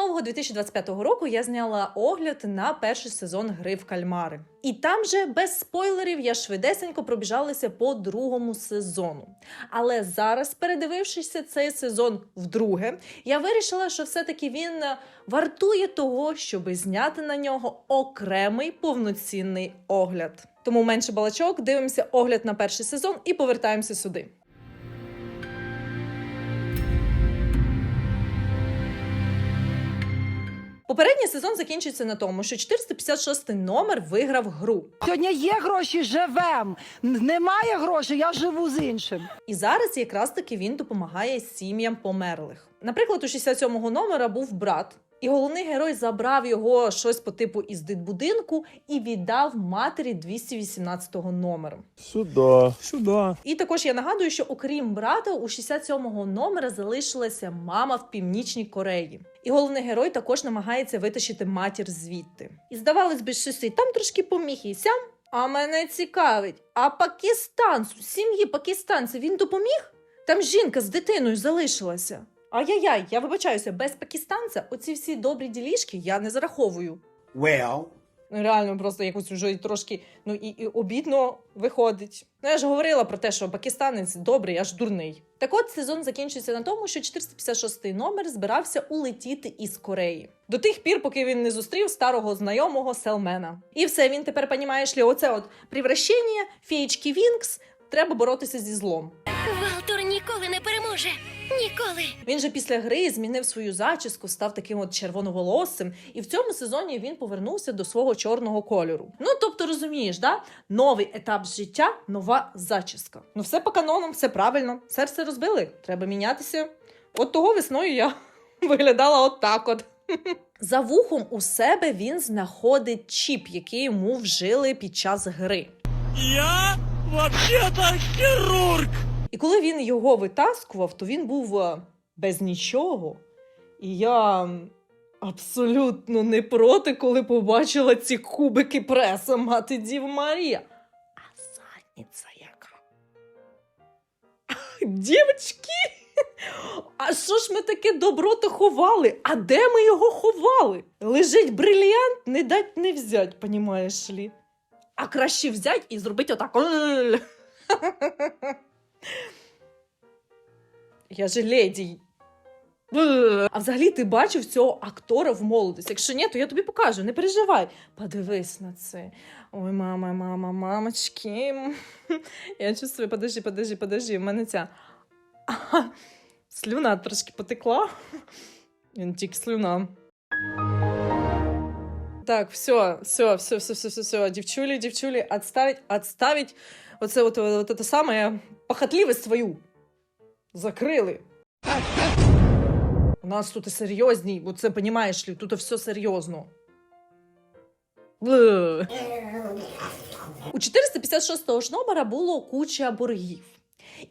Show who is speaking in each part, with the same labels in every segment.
Speaker 1: нового 2025 року я зняла огляд на перший сезон гри в кальмари. І там же без спойлерів я швидесенько пробіжалася по другому сезону. Але зараз, передивившися цей сезон вдруге, я вирішила, що все-таки він вартує того, щоб зняти на нього окремий повноцінний огляд. Тому менше балачок, дивимося огляд на перший сезон і повертаємося сюди. Попередній сезон закінчиться на тому, що 456 номер виграв гру.
Speaker 2: Сьогодні є гроші, живем. Немає грошей, я живу з іншим.
Speaker 1: І зараз якраз таки він допомагає сім'ям померлих. Наприклад, у 67-го номера був брат, і головний герой забрав його щось по типу із дитбудинку і віддав матері 218-го номеру.
Speaker 3: Сюда. Сюда.
Speaker 1: І також я нагадую, що окрім брата, у 67-го номера залишилася мама в північній Кореї. І головний герой також намагається витащити матір звідти. І здавалось би, щось і там трошки поміг і сям. А мене цікавить, а пакистанцю, сім'ї пакистанця він допоміг? Там жінка з дитиною залишилася. Ай-яй-яй, я вибачаюся, без пакистанця оці всі добрі ділішки я не зараховую.
Speaker 4: Well,
Speaker 1: Ну, реально просто якось вже трошки ну і, і обідно виходить. Ну я ж говорила про те, що пакистанець добрий, аж дурний. Так от сезон закінчується на тому, що 456 номер збирався улетіти із Кореї до тих пір, поки він не зустрів старого знайомого Селмена. І все він тепер понімаєш лі, оце от превращення, феєчки Вінкс. Треба боротися зі злом.
Speaker 5: Валтор ніколи не переможе. Ніколи.
Speaker 1: Він же після гри змінив свою зачіску, став таким от червоноволосим, і в цьому сезоні він повернувся до свого чорного кольору. Ну тобто, розумієш, да? новий етап життя, нова зачіска. Ну, все по канонам, все правильно, серце розбили. Треба мінятися. От того весною я виглядала от так от. За вухом у себе він знаходить чіп, який йому вжили під час гри.
Speaker 3: Я вообще-то хирург.
Speaker 1: І коли він його витаскував, то він був е, без нічого. І я абсолютно не проти, коли побачила ці кубики преса мати Дів Марія. А задниця яка. Дівчки! А що ж ми таке добро то ховали? А де ми його ховали? Лежить брильянт, не дать не взять, понімаєш лі? А краще взять і зробити отак. Я же леді. А взагалі ти бачив цього актора в молодості. Якщо ні, то я тобі покажу, не переживай. Подивись на це. Ой, мама, мама, мамочки. Я чувствую, подожди, подожди, подожди. У мене ця слюна трошки потекла. Він тільки слюна. Так, все, все, все, все, все, все, все. Дівчулі, дівчулі, отставить, отставить. Оце от, от, от, саме похотливість свою. Закрили. У нас тут і серйозні, бо це, понімаєш ли, тут все серйозно. У 456-го ж номера було куча боргів.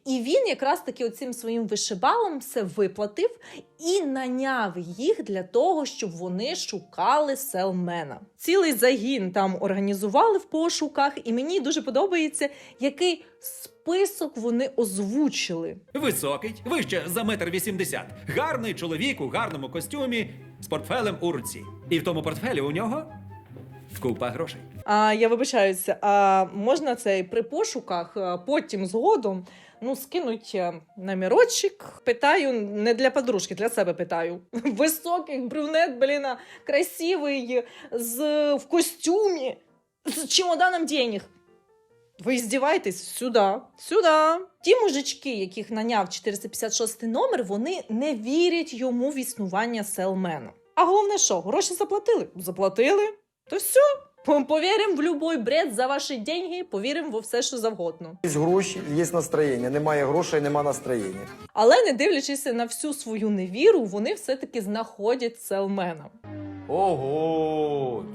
Speaker 1: І він якраз таки оцим своїм вишибалом все виплатив і наняв їх для того, щоб вони шукали селмена. Цілий загін там організували в пошуках, і мені дуже подобається, який список вони озвучили.
Speaker 6: Високий, вище за метр вісімдесят. Гарний чоловік у гарному костюмі з портфелем у руці. І в тому портфелі у нього купа грошей.
Speaker 1: А я вибачаюся, а можна цей при пошуках а, потім згодом ну скинуть е, номерочок. Питаю не для подружки, для себе питаю. Високий брюнет, блін, красивий, з в костюмі, з чемоданом денег. Ви здіваєтесь сюди, сюди. Ті мужички, яких наняв 456 номер, вони не вірять йому в існування селмена. А головне, що гроші заплатили? Заплатили. То все. Повіримо в любой бред за ваші деньги, повіримо во все, що завгодно.
Speaker 7: Є гроші, є настроєння. Немає грошей, нема настроєння.
Speaker 1: Але не дивлячись на всю свою невіру, вони все-таки знаходять селмена.
Speaker 4: ого.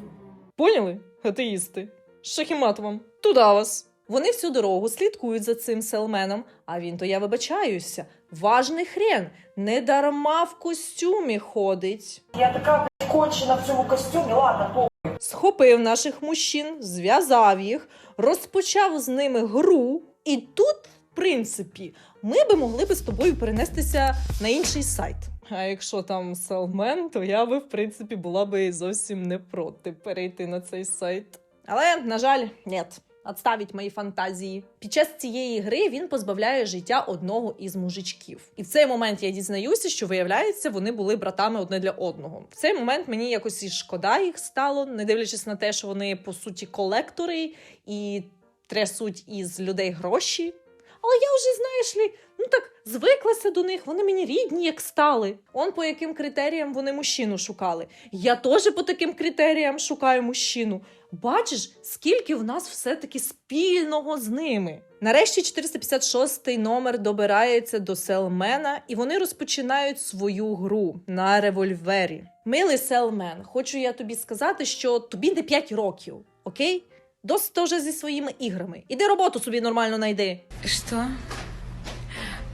Speaker 1: Поняли? Атеїсти? Шахімат вам. Туди вас. Вони всю дорогу слідкують за цим селменом, а він то я вибачаюся. Важний хрен, не дарма в костюмі ходить.
Speaker 2: Я така кончена в цьому костюмі, ладно, по.
Speaker 1: Схопив наших мужчин, зв'язав їх, розпочав з ними гру, і тут, в принципі, ми би могли би з тобою перенестися на інший сайт. А якщо там селмен, то я би, в принципі, була би зовсім не проти перейти на цей сайт. Але, на жаль, ні. Отставіть мої фантазії. Під час цієї гри він позбавляє життя одного із мужичків. І в цей момент я дізнаюся, що виявляється, вони були братами одне для одного. В цей момент мені якось і шкода їх стало, не дивлячись на те, що вони по суті колектори і трясуть із людей гроші. Але я вже, знаєш лі, ну так звиклася до них, вони мені рідні, як стали. Он по яким критеріям вони мужчину шукали. Я теж по таким критеріям шукаю мужчину. Бачиш, скільки в нас все-таки спільного з ними. Нарешті 456 номер добирається до селмена, і вони розпочинають свою гру на револьвері. Милий селмен, хочу я тобі сказати, що тобі не 5 років, окей? Досить вже зі своїми іграми. Іди роботу собі нормально знайди.
Speaker 8: Что?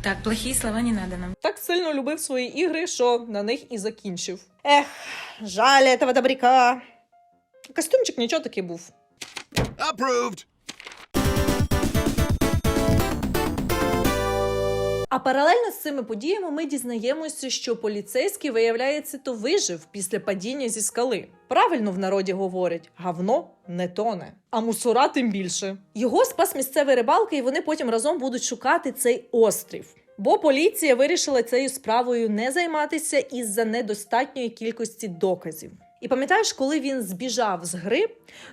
Speaker 8: Так, плохие слова не надо нам.
Speaker 1: Так сильно любив свої ігри, що на них і закінчив. Ех, жаль этого добряка. Костюмчик нічого таки був.
Speaker 3: Approved.
Speaker 1: А паралельно з цими подіями ми дізнаємося, що поліцейський, виявляється, то вижив після падіння зі скали. Правильно в народі говорять: гавно не тоне, а мусора тим більше. Його спас місцевий рибалка, і вони потім разом будуть шукати цей острів. Бо поліція вирішила цією справою не займатися із-за недостатньої кількості доказів. І пам'ятаєш, коли він збіжав з гри,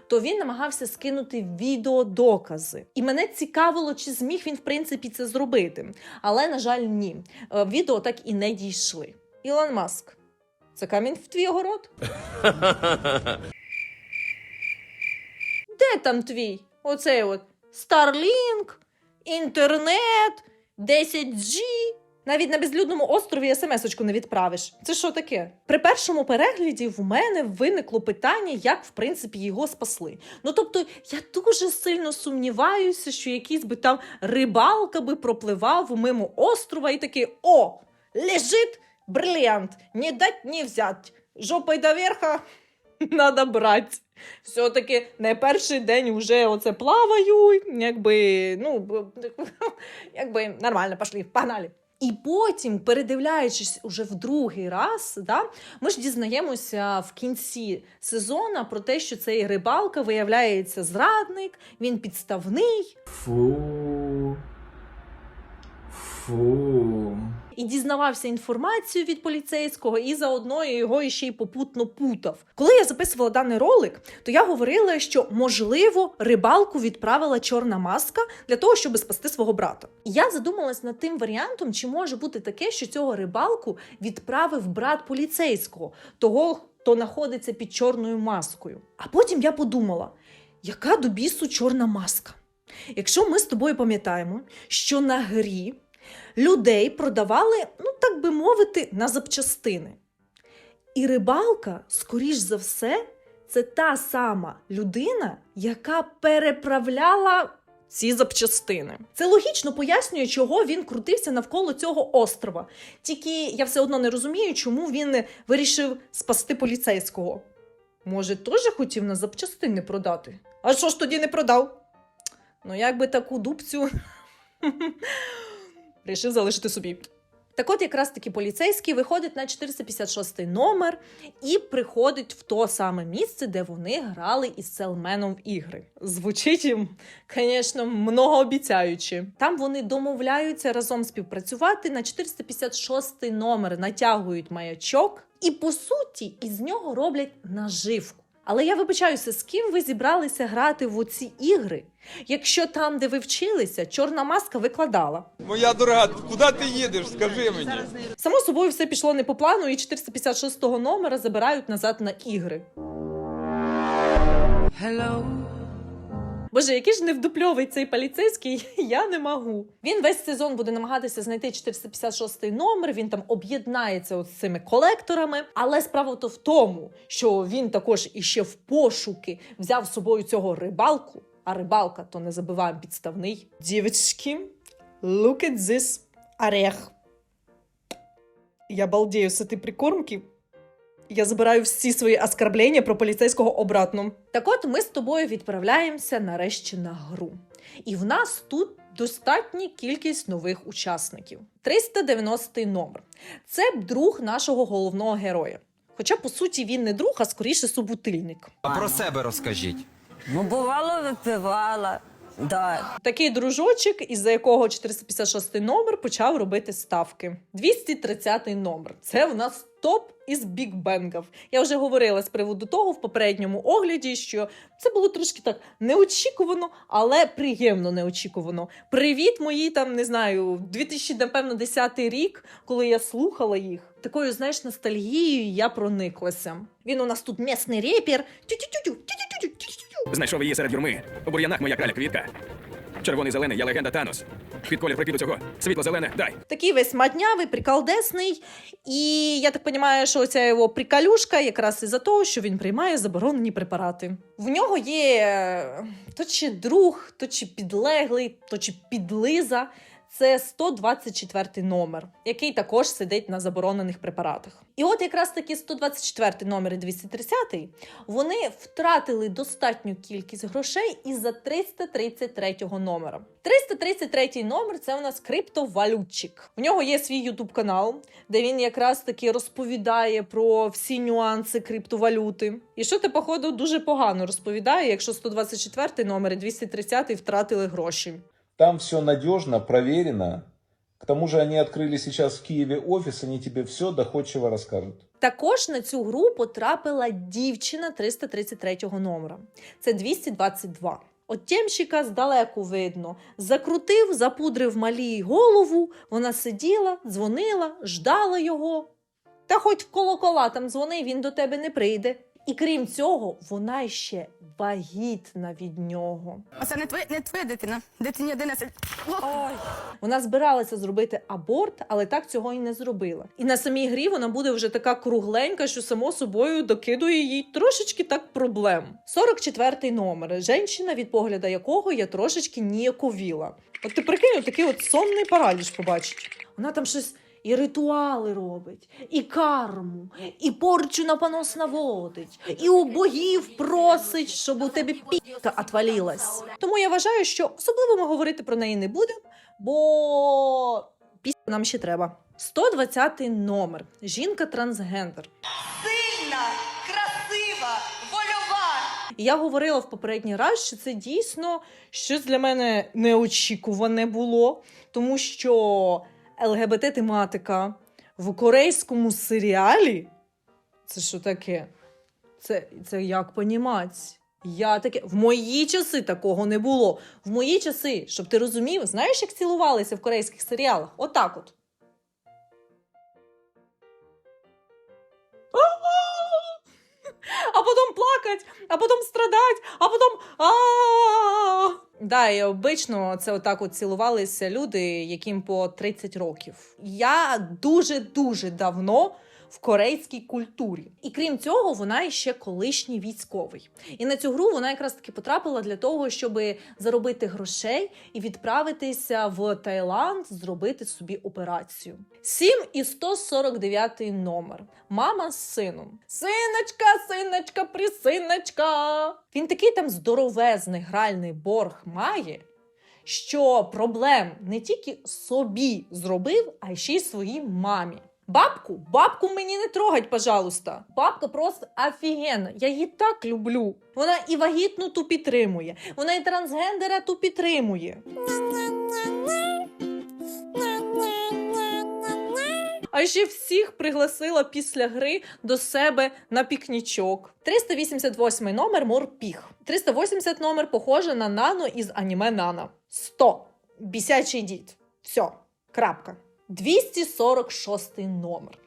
Speaker 1: то він намагався скинути відеодокази. І мене цікавило, чи зміг він в принципі це зробити. Але, на жаль, ні. Е, Відео так і не дійшли. Ілон Маск, це камінь в твій огород? Де там твій? Оцей от Starlink, інтернет, 10G. Навіть на безлюдному острові смс-очку не відправиш. Це що таке? При першому перегляді в мене виникло питання, як в принципі його спасли. Ну тобто, я дуже сильно сумніваюся, що якийсь би там рибалка би пропливав мимо острова і такий: о, лежить бриллиант, не дать не взять. Жопой до верха надо брати. Все-таки не перший день вже оце плаваю, якби, ну, якби нормально, пошли, погнали. І потім, передивляючись уже в другий раз, да, ми ж дізнаємося в кінці сезону про те, що цей рибалка виявляється зрадник, він підставний.
Speaker 4: Фу. Фу.
Speaker 1: І дізнавався інформацію від поліцейського, і заодно його іще й попутно путав. Коли я записувала даний ролик, то я говорила, що можливо рибалку відправила чорна маска для того, щоб спасти свого брата. І я задумалась над тим варіантом, чи може бути таке, що цього рибалку відправив брат поліцейського, того, хто знаходиться під чорною маскою. А потім я подумала, яка до бісу чорна маска? Якщо ми з тобою пам'ятаємо, що на грі людей продавали, ну так би мовити, на запчастини. І рибалка, скоріш за все, це та сама людина, яка переправляла ці запчастини. Це логічно пояснює, чого він крутився навколо цього острова. Тільки я все одно не розумію, чому він вирішив спасти поліцейського. Може, теж хотів на запчастини продати? А що ж тоді не продав? Ну, як би таку дубцю рішив залишити собі. Так от якраз таки поліцейський виходить на 456 номер і приходить в то саме місце, де вони грали із селменом в ігри. Звучить їм, звісно, многообіцяюче. Там вони домовляються разом співпрацювати. На 456 номер натягують маячок, і по суті із нього роблять наживку. Але я вибачаюся, з ким ви зібралися грати в оці ігри, якщо там, де ви вчилися, чорна маска викладала.
Speaker 9: Моя дорога, куди ти їдеш? Скажи мені.
Speaker 1: Само собою все пішло не по плану, і 456 номера забирають назад на ігри.
Speaker 8: Hello.
Speaker 1: Боже, який ж невдупльовий цей поліцейський, я не можу. Він весь сезон буде намагатися знайти 456 номер. Він там об'єднається з цими колекторами. Але справа то в тому, що він також іще в пошуки взяв з собою цього рибалку. А рибалка то не забуваємо підставний. Дівчатки, look at this орех. Я балдею з цієї прикормки. Я забираю всі свої оскорблення про поліцейського обратно. Так от ми з тобою відправляємося нарешті на гру. І в нас тут достатня кількість нових учасників. 390 номер. Це друг нашого головного героя. Хоча, по суті, він не друг, а скоріше собутильник.
Speaker 10: А про себе розкажіть.
Speaker 2: Ну, бувало, випивала. Да.
Speaker 1: Такий дружочок, із-за якого 456 номер почав робити ставки. 230 номер. Це в нас топ із бікбенгів. Я вже говорила з приводу того в попередньому огляді, що це було трошки так неочікувано, але приємно неочікувано. Привіт, мої там не знаю, 2010 рік, коли я слухала їх. Такою, знаєш, ностальгією я прониклася. Він у нас тут місний репер.
Speaker 11: Знайшов її серед юрми. У бур'янах моя краля квітка. Червоний зелений, я легенда Танос. Під колір припіду цього. Світло зелене, дай.
Speaker 1: Такий весь маднявий, прикалдесний. І я так розумію, що оця його прикалюшка якраз із-за того, що він приймає заборонені препарати. В нього є е, то чи друг, то чи підлеглий, то чи підлиза. Це 124 номер, який також сидить на заборонених препаратах. І от якраз таки 124 номер і 230 вони втратили достатню кількість грошей із-за 333 номера. 333 номер це у нас криптовалютчик. У нього є свій ютуб канал, де він якраз таки розповідає про всі нюанси криптовалюти. І що ти, походу, дуже погано розповідає, якщо 124 номер і 230 втратили гроші.
Speaker 12: Там все надежно, проверено. К тому же они открыли сейчас в Киеве офис, они тебе все доходчиво расскажут.
Speaker 1: Також на цю гру потрапила дівчина 333 номера. Це 222. От тємщика здалеку видно. Закрутив, запудрив малій голову. Вона сиділа, дзвонила, ждала його. Та хоч в колокола там дзвони, він до тебе не прийде. І крім цього, вона ще вагітна від нього.
Speaker 8: Оце не твоя, не твоя дитина. Дитині 11.
Speaker 1: Вона збиралася зробити аборт, але так цього і не зробила. І на самій грі вона буде вже така кругленька, що само собою докидує їй трошечки так проблем. 44-й номер. Женщина, від погляду якого я трошечки ніяковіла. От ти прикинь, такий от сонний параліч побачить. Вона там щось. І ритуали робить, і карму, і порчу на понос наводить, і у богів просить, щоб у тебе піка отвалилась. Тому я вважаю, що особливо ми говорити про неї не будемо, бо пісня нам ще треба. 120 номер. Жінка трансгендер.
Speaker 2: Сильна, красива, вольова.
Speaker 1: Я говорила в попередній раз, що це дійсно щось для мене неочікуване було, тому що ЛГБТ-тематика в корейському серіалі це що таке? Це, це як понімати? Я таке в мої часи такого не було. В мої часи, щоб ти розумів, знаєш, як цілувалися в корейських серіалах? Отак от. а потом плакать, а потом страдать, а потом. а Да, і обично це отак от цілувалися люди, яким по 30 років. Я дуже дуже давно в корейській культурі. І крім цього, вона ще колишній військовий. І на цю гру вона якраз таки потрапила для того, щоб заробити грошей і відправитися в Таїланд, зробити собі операцію. 7 і 149 номер. Мама з сином. Синочка, синочка, присиночка. Він такий там здоровезний гральний борг має. Що проблем не тільки собі зробив, а ще й своїй мамі. Бабку, бабку мені не трогать, пожалуйста. Бабка просто офігенна. Я її так люблю. Вона і вагітну ту підтримує, вона і трансгендера ту підтримує. А ще всіх пригласила після гри до себе на пікнічок. 388 номер Морпіг. 380 номер похоже на Нано із аніме Нана. 100. Бісячий дід. Все. Крапка. 246 номер.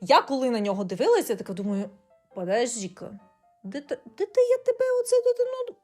Speaker 1: Я коли на нього дивилася, така думаю: подожди-ка, де, де, я тебе оце дитину?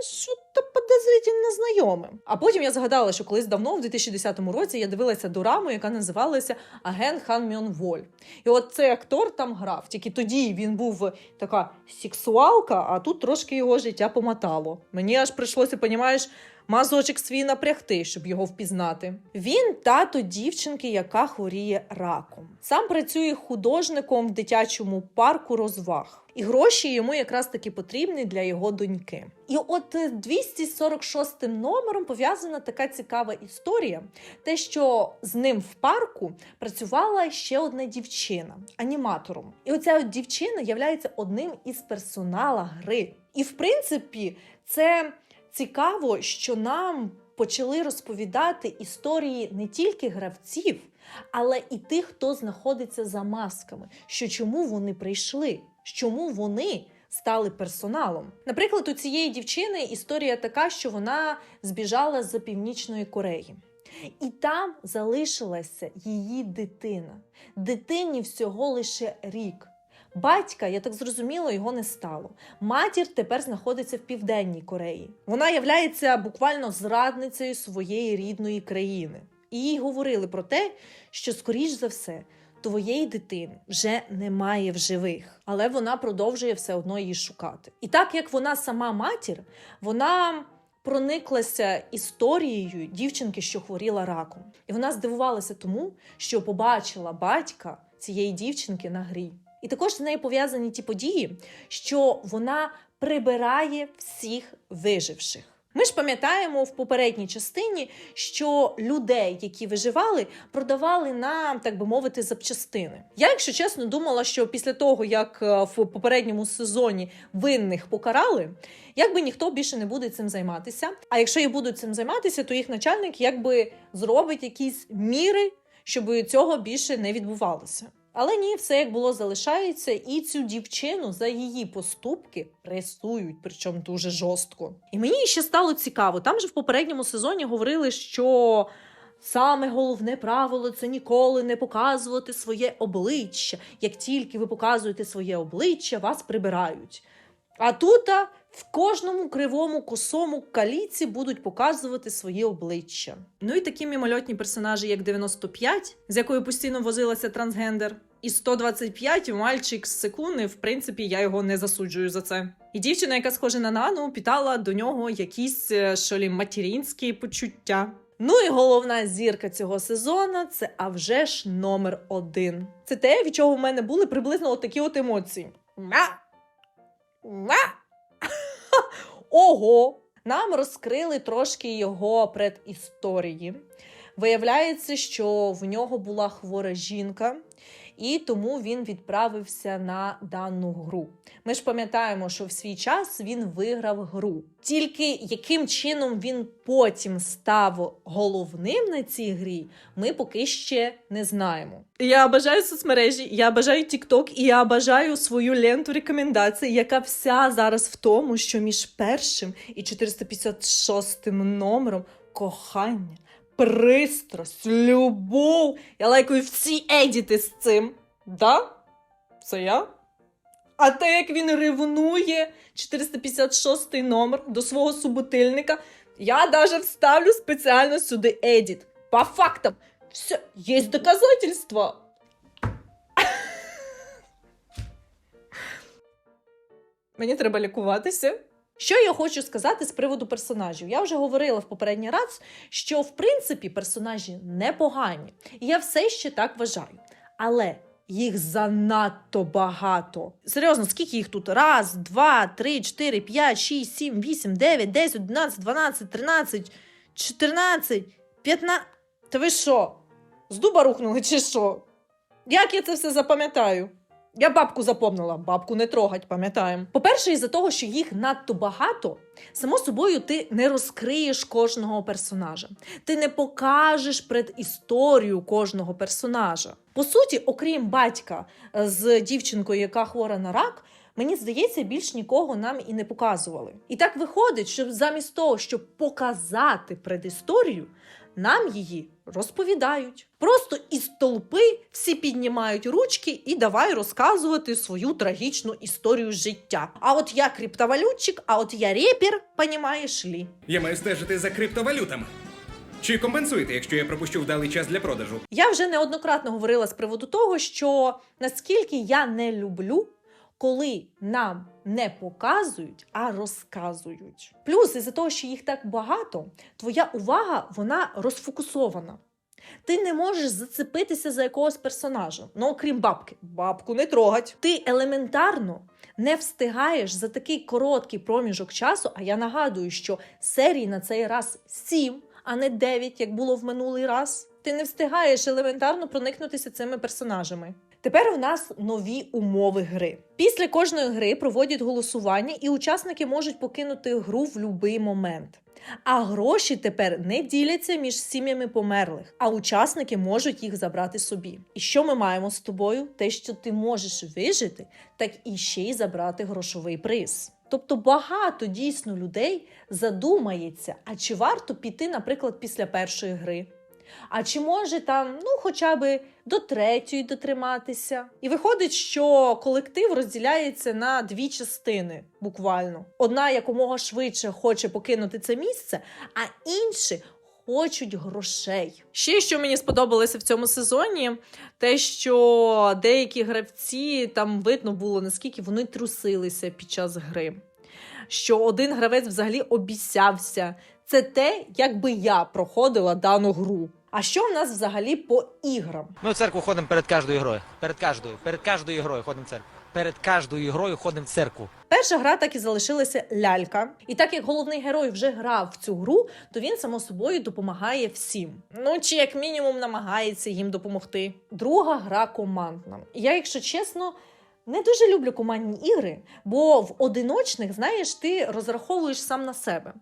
Speaker 1: Що-то подозрительно знайоме. А потім я згадала, що колись давно, в 2010 році, я дивилася дораму, яка називалася Агент Хан Мьон Воль. І от цей актор там грав. Тільки тоді він був така сексуалка, а тут трошки його життя помотало. Мені аж прийшлося, понімаєш, мазочок свій напрягти, щоб його впізнати. Він тато дівчинки, яка хворіє раком. Сам працює художником в дитячому парку розваг. І гроші йому якраз таки потрібні для його доньки. І от е, 246 номером пов'язана така цікава історія. Те, що з ним в парку працювала ще одна дівчина аніматором. І оця от дівчина є одним із персонала гри. І в принципі, це цікаво, що нам почали розповідати історії не тільки гравців, але і тих, хто знаходиться за масками, що чому вони прийшли, чому вони стали персоналом. Наприклад, у цієї дівчини історія така, що вона збіжала з Північної Кореї. І там залишилася її дитина. Дитині всього лише рік. Батька, я так зрозуміла, його не стало. Матір тепер знаходиться в Південній Кореї. Вона являється буквально зрадницею своєї рідної країни. І їй говорили про те, що, скоріш за все, твоєї дитини вже немає в живих, але вона продовжує все одно її шукати. І так як вона сама матір, вона прониклася історією дівчинки, що хворіла раком. І вона здивувалася тому, що побачила батька цієї дівчинки на грі. І також з нею пов'язані ті події, що вона прибирає всіх виживших. Ми ж пам'ятаємо в попередній частині, що людей, які виживали, продавали на, так би мовити, запчастини. Я, якщо чесно, думала, що після того, як е, в попередньому сезоні винних покарали, якби ніхто більше не буде цим займатися. А якщо і будуть цим займатися, то їх начальник якби зробить якісь міри, щоб цього більше не відбувалося. Але ні, все як було залишається, і цю дівчину за її поступки пресують, причому дуже жорстко. І мені ще стало цікаво. Там же в попередньому сезоні говорили, що саме головне правило це ніколи не показувати своє обличчя. Як тільки ви показуєте своє обличчя, вас прибирають. А тут а, в кожному кривому косому каліці будуть показувати свої обличчя. Ну і такі мімольотні персонажі, як 95, з якою постійно возилася трансгендер, і 125 мальчик з секунди, в принципі, я його не засуджую за це. І дівчина, яка схожа на Нану, питала до нього якісь е, що лі, материнські почуття. Ну і головна зірка цього сезону це а вже ж номер один. Це те, від чого в мене були приблизно такі от емоції. Ма! Ма! Ого! Нам розкрили трошки його предісторії. Виявляється, що в нього була хвора жінка, і тому він відправився на дану гру. Ми ж пам'ятаємо, що в свій час він виграв гру. Тільки яким чином він потім став головним на цій грі, ми поки ще не знаємо. Я бажаю соцмережі, я бажаю TikTok і я бажаю свою ленту рекомендацій, яка вся зараз в тому, що між першим і 456 номером кохання пристрасть, любов. Я лайкаю всі едіти з цим. Да? Це я? А те, як він ревнує 456 номер до свого суботильника, я даже вставлю спеціально сюди едіт. По фактам. Все, є доказательства. Мені треба лікуватися. Що я хочу сказати з приводу персонажів? Я вже говорила в попередній раз, що в принципі персонажі непогані. І я все ще так вважаю. Але їх занадто багато. Серйозно, скільки їх тут? Раз, два, три, чотири, п'ять, шість, сім, вісім, дев'ять, десять, одинадцять, дванадцять, тринадцять, чотирнадцять, п'ятнадцять. Та ви що? З дуба рухнули чи що? Як я це все запам'ятаю? Я бабку запомнила, бабку не трогать, пам'ятаємо. По-перше, із-за того, що їх надто багато, само собою ти не розкриєш кожного персонажа. Ти не покажеш предісторію кожного персонажа. По суті, окрім батька е, з дівчинкою, яка хвора на рак. Мені здається, більш нікого нам і не показували. І так виходить, що замість того, щоб показати предісторію, нам її розповідають. Просто із толпи всі піднімають ручки і давай розказувати свою трагічну історію життя. А от я криптовалютчик, а от я репер, понімаєш лі.
Speaker 11: Я маю стежити за криптовалютами. Чи компенсуєте, якщо я пропущу вдалий час для продажу?
Speaker 1: Я вже неоднократно говорила з приводу того, що наскільки я не люблю. коли нам не показують, а розказують. Плюс, із-за того, що їх так багато, твоя увага вона розфокусована. Ти не можеш зацепитися за якогось персонажа, ну окрім бабки. Бабку не трогать. Ти елементарно не встигаєш за такий короткий проміжок часу. А я нагадую, що серій на цей раз сім, а не дев'ять, як було в минулий раз. Ти не встигаєш елементарно проникнутися цими персонажами. Тепер у нас нові умови гри. Після кожної гри проводять голосування, і учасники можуть покинути гру в будь-який момент. А гроші тепер не діляться між сім'ями померлих, а учасники можуть їх забрати собі. І що ми маємо з тобою? Те, що ти можеш вижити, так і ще й забрати грошовий приз. Тобто багато дійсно людей задумається, а чи варто піти, наприклад, після першої гри? А чи може там, ну, хоча би до третьої дотриматися? І виходить, що колектив розділяється на дві частини, буквально. Одна якомога швидше хоче покинути це місце, а інші хочуть грошей. Ще що мені сподобалося в цьому сезоні, те, що деякі гравці там видно було, наскільки вони трусилися під час гри. Що один гравець взагалі обіцявся. Це те, як би я проходила дану гру. А що в нас взагалі по іграм?
Speaker 10: Ми в церкву ходимо перед кожною грою. Перед кожною. Перед кожною грою ходимо в церкву. Перед кожною грою ходимо в церкву.
Speaker 1: Перша гра так і залишилася лялька. І так як головний герой вже грав в цю гру, то він само собою допомагає всім. Ну чи як мінімум намагається їм допомогти. Друга гра командна. Я, якщо чесно. Не дуже люблю командні ігри, бо в одиночних, знаєш, ти розраховуєш сам на себе.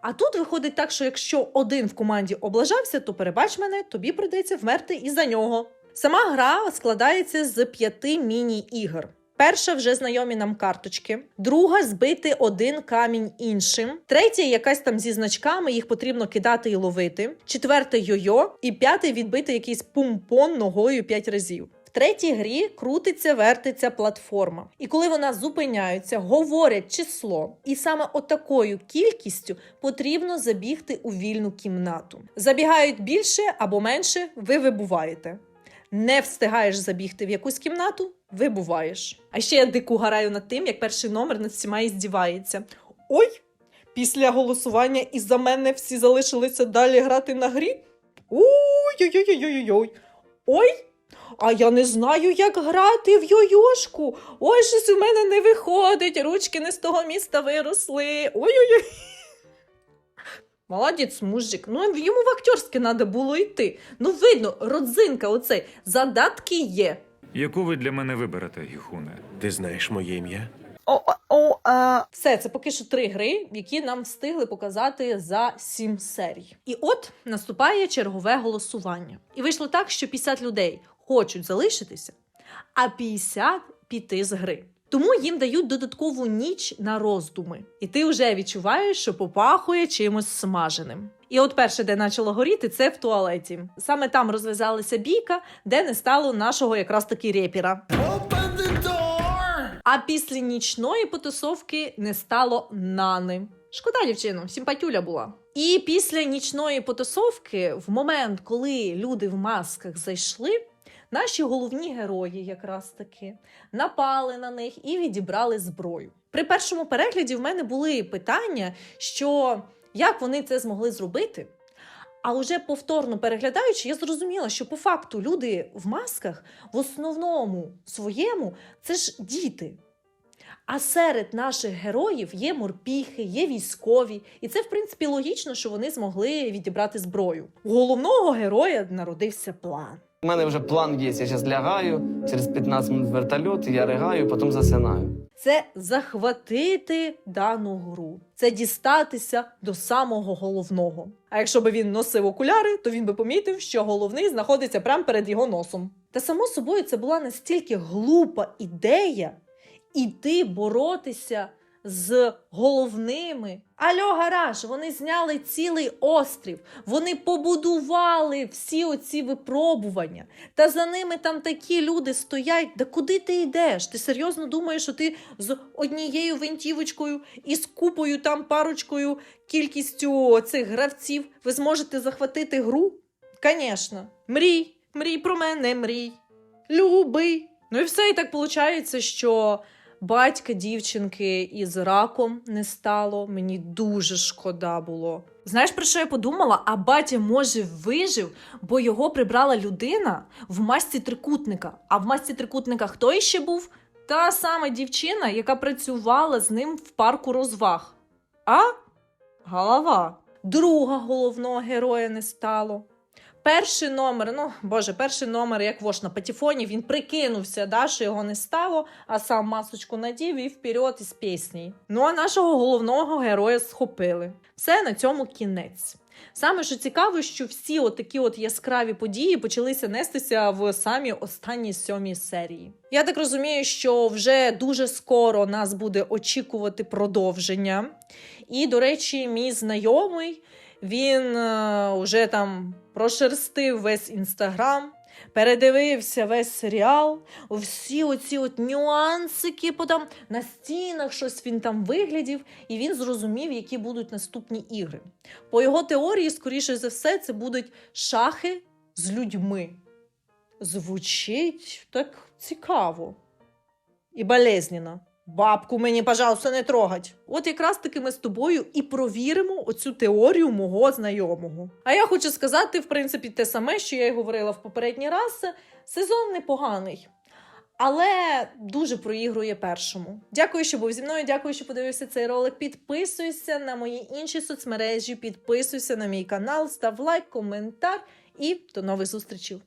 Speaker 1: А тут виходить так, що якщо один в команді облажався, то перебач мене, тобі прийдеться вмерти і за нього. Сама гра складається з п'яти міні-ігор. Перша вже знайомі нам карточки, друга збити один камінь іншим, третя якась там зі значками, їх потрібно кидати і ловити. Четверте йо-йо, і п'яте відбити якийсь пумпон ногою п'ять разів. Третій грі крутиться, вертиться платформа. І коли вона зупиняється, говорять число, і саме отакою кількістю потрібно забігти у вільну кімнату. Забігають більше або менше, ви вибуваєте. Не встигаєш забігти в якусь кімнату, вибуваєш. А ще я дику гараю над тим, як перший номер над всіма і здівається. Ой! Після голосування із-за мене всі залишилися далі грати на грі. Ой-ой-ой-ой-ой. Ой! А я не знаю, як грати в йойошку. Ой, щось у мене не виходить, ручки не з того міста виросли. Ой-ой-ой. Молодець, мужик. Ну йому в актерське треба було йти. Ну, видно, родзинка оцей. Задатки є.
Speaker 4: Яку ви для мене виберете, Юхуне?
Speaker 3: Ти знаєш моє ім'я?
Speaker 2: О, о, а...
Speaker 1: Все, це поки що три гри, які нам встигли показати за сім серій. І от наступає чергове голосування. І вийшло так, що 50 людей хочуть залишитися, а 50 піти з гри. Тому їм дають додаткову ніч на роздуми, і ти вже відчуваєш, що попахує чимось смаженим. І от перше, де почало горіти, це в туалеті. Саме там розв'язалася бійка, де не стало нашого якраз таки репіра. А після нічної потусовки не стало нани. Шкода дівчину, симпатюля була. І після нічної потусовки, в момент, коли люди в масках зайшли, наші головні герої якраз таки напали на них і відібрали зброю. При першому перегляді в мене були питання, що як вони це змогли зробити. А уже повторно переглядаючи, я зрозуміла, що по факту люди в масках в основному своєму це ж діти. А серед наших героїв є морпіхи, є військові, і це, в принципі, логічно, що вони змогли відібрати зброю. У головного героя народився план.
Speaker 10: У мене вже план є. Я зараз лягаю, через 15 минут вертольот, я ригаю, потім засинаю.
Speaker 1: Це захватити дану гру, це дістатися до самого головного. А якщо би він носив окуляри, то він би помітив, що головний знаходиться прямо перед його носом. Та само собою це була настільки глупа ідея іти боротися з головними. Альо, гараж, вони зняли цілий острів, вони побудували всі оці випробування. Та за ними там такі люди стоять. Да куди ти йдеш? Ти серйозно думаєш, що ти з однією винтівочкою і з купою там парочкою кількістю цих гравців ви зможете захватити гру? Звісно. Мрій, мрій про мене, мрій. Люби. Ну і все, і так виходить, що Батька дівчинки із раком не стало. Мені дуже шкода було. Знаєш, про що я подумала? А батя може вижив, бо його прибрала людина в масці трикутника. А в масці трикутника хто іще був? Та сама дівчина, яка працювала з ним в парку розваг. А? Голова. Друга головного героя не стало. Перший номер, ну боже, перший номер, як вош на патефоні, він прикинувся, да, що його не стало, а сам масочку надів і вперед із пісні. Ну а нашого головного героя схопили. Все на цьому кінець. Саме що цікаво, що всі отакі от яскраві події почалися нестися в самій останній сьомій серії. Я так розумію, що вже дуже скоро нас буде очікувати продовження. І, до речі, мій знайомий він е, уже там прошерстив весь інстаграм, передивився весь серіал, всі оці от нюансики, бо там на стінах щось він там виглядів, і він зрозумів, які будуть наступні ігри. По його теорії, скоріше за все, це будуть шахи з людьми. Звучить так цікаво і болезненно. Бабку мені, пожалуйста, не трогать. От якраз таки ми з тобою і провіримо оцю теорію мого знайомого. А я хочу сказати, в принципі, те саме, що я й говорила в попередній раз. Сезон непоганий. Але дуже проігрує першому. Дякую, що був зі мною. Дякую, що подивився цей ролик. Підписуйся на мої інші соцмережі, підписуйся на мій канал, став лайк, коментар і до нових зустрічей.